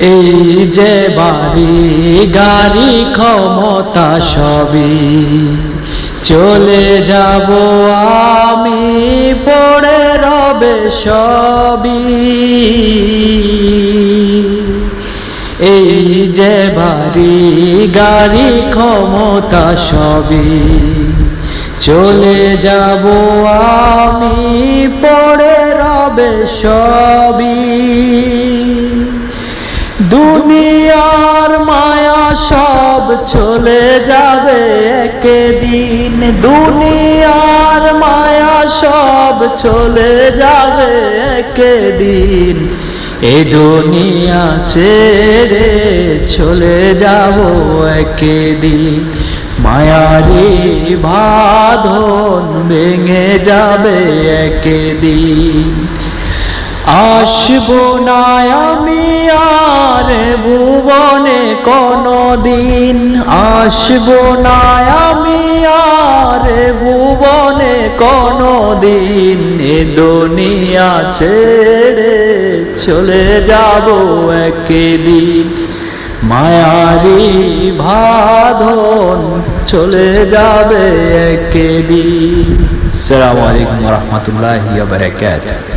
এই যে বাড়ি, গাড়ি, ক্ষমতা সবই চলে যাব আমি, পড়ে রবে সবই। এই যে বাড়ি, গাড়ি, ক্ষমতা সবই চলে যাব আমি, পড়ে রবে সবই। দুনিয়ার মায়া সব চলে যাবে একদিন। দুনিয়ার মায়া সব চলে যাবে একদিন। এ দুনিয়া ছেড়ে চলে যাব একদিন। মায়ারি বাঁধন ভেঙে যাবে একদিন। আসব না আমি আর ভুবনে কোনো দিন আসব না আমি আর ভুবনে কোনো দিন এ দুনিয়া ছেড়ে চলে যাব একদিন। মায়ারি বাঁধন চলে যাবে একদিন। সালামু আলাইকুম রহমতুল্লাহ বারাকাতুহু।